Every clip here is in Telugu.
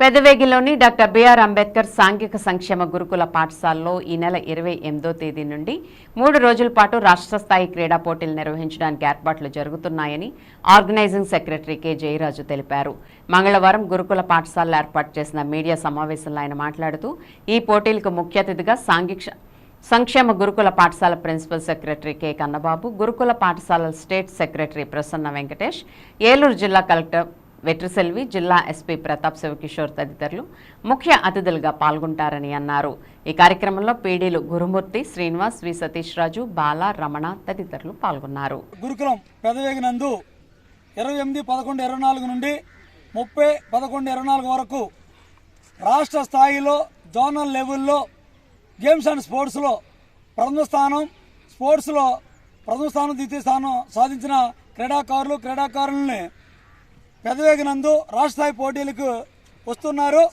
పెదవేగిలోని డాక్టర్ బిఆర్ అంబేద్కర్ సాంఘిక సంక్షేమ గురుకుల పాఠశాలలో ఈ నెల ఇరవై ఎనిమిదో తేదీ నుండి మూడు రోజుల పాటు రాష్ట్ర స్థాయి క్రీడా పోటీలు నిర్వహించడానికి ఏర్పాట్లు జరుగుతున్నాయని ఆర్గనైజింగ్ సెక్రటరీ కె జయరాజు తెలిపారు. మంగళవారం గురుకుల పాఠశాలలో ఏర్పాటు చేసిన మీడియా సమావేశంలో ఆయన మాట్లాడుతూ ఈ పోటీలకు ముఖ్య అతిథిగా సాంఘిక సంక్షేమ గురుకుల పాఠశాల ప్రిన్సిపల్ సెక్రటరీ కె కన్నబాబు గురుకుల పాఠశాల స్టేట్ సెక్రటరీ ప్రసన్న వెంకటేష్ ఏలూరు జిల్లా కలెక్టర్ వెట్రిసెల్వి జిల్లా ఎస్పీ ప్రతాప్ శివకిషోర్ తదితరులు ముఖ్య అతిథులుగా పాల్గొంటారని అన్నారు. ఈ కార్యక్రమంలో పీడీలు గురుమూర్తి శ్రీనివాస్ వి. సతీష్ రాజు బాల రమణ తదితరులు పాల్గొన్నారు. గురుకులం పెదవేగినందు ఇరవై ఎనిమిది పదకొండు ఇరవై నాలుగు నుండి ముప్పై పదకొండు ఇరవై నాలుగు వరకు రాష్ట్ర స్థాయిలో జోనల్ లెవెల్లో గేమ్స్ అండ్ స్పోర్ట్స్లో ప్రథమ స్థానం స్పోర్ట్స్లో ప్రథమ స్థానం ద్వితీయ స్థానం సాధించిన క్రీడాకారులు క్రీడాకారులని పెదవేగినందు రాష్ట్ర స్థాయి పోటీలకు వస్తున్నారు.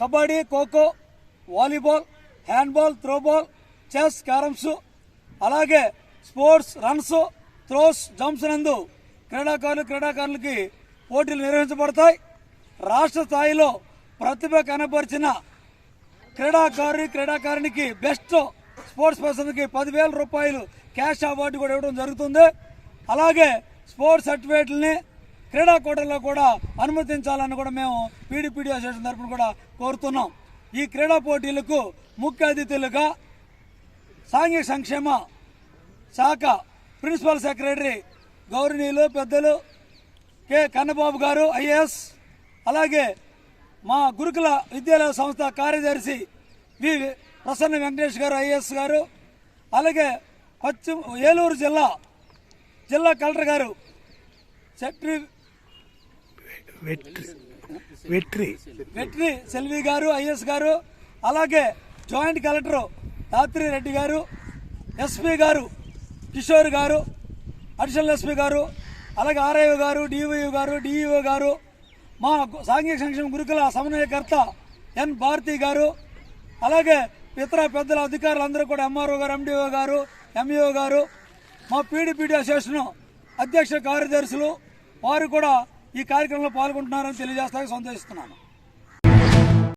Kabaddi kho kho volleyball handball throwball chess carroms అలాగే స్పోర్ట్స్ రన్స్ త్రోస్ జంప్స్ నందు క్రీడాకారులు క్రీడాకారులకి పోటీలు నిర్వహించబడతాయి. రాష్ట్ర స్థాయిలో ప్రతిభ కనపరిచిన క్రీడాకారు క్రీడాకారునికి బెస్ట్ స్పోర్ట్స్ పర్సన్కి పదివేల రూపాయలు క్యాష్ అవార్డు కూడా ఇవ్వడం జరుగుతుంది. అలాగే స్పోర్ట్స్ సర్టిఫికేట్లని క్రీడా కోటల్లో కూడా అనుమతించాలని కూడా మేము పీడీపీడీ అసోసియేషన్ తరఫున కూడా కోరుతున్నాం. ఈ క్రీడా పోటీలకు ముఖ్య అతిథులుగా సాంఘిక సంక్షేమ శాఖ ప్రిన్సిపల్ సెక్రటరీ గౌరవనీయులు పెద్దలు కె. కన్నబాబు గారు ఐఏఎస్ అలాగే మా గురుకుల విద్యాలయ సంస్థ కార్యదర్శి వి. ప్రసన్న వెంకటేష్ గారు ఐఏఎస్ గారు అలాగే పశ్చిమ ఏలూరు జిల్లా జిల్లా కలెక్టర్ గారు సెక్రటరీ వెట్రి వెట్రి. వెట్రి సెల్వి గారు ఐఎస్ గారు అలాగే జాయింట్ కలెక్టర్ దాత్రి రెడ్డి గారు ఎస్పీ గారు కిషోర్ గారు అడిషనల్ ఎస్పీ గారు అలాగే ఆర్ఐఓ గారు డిఓ గారు డిఈఓ గారు మా సాంఘిక సంక్షేమ గురుకుల సమన్వయకర్త ఎన్ భారతి గారు అలాగే ఇతర పెద్దల అధికారులందరూ కూడా ఎంఆర్ఓ గారు ఎండిఓ గారు ఎంఈఓ గారు మా పీడీపీడీ అసోసియేషన్ అధ్యక్ష కార్యదర్శులు వారు కూడా ఈ కార్యక్రమంలో పాల్గొంటున్నారని తెలియజేస్తానికి సంతోషిస్తున్నాను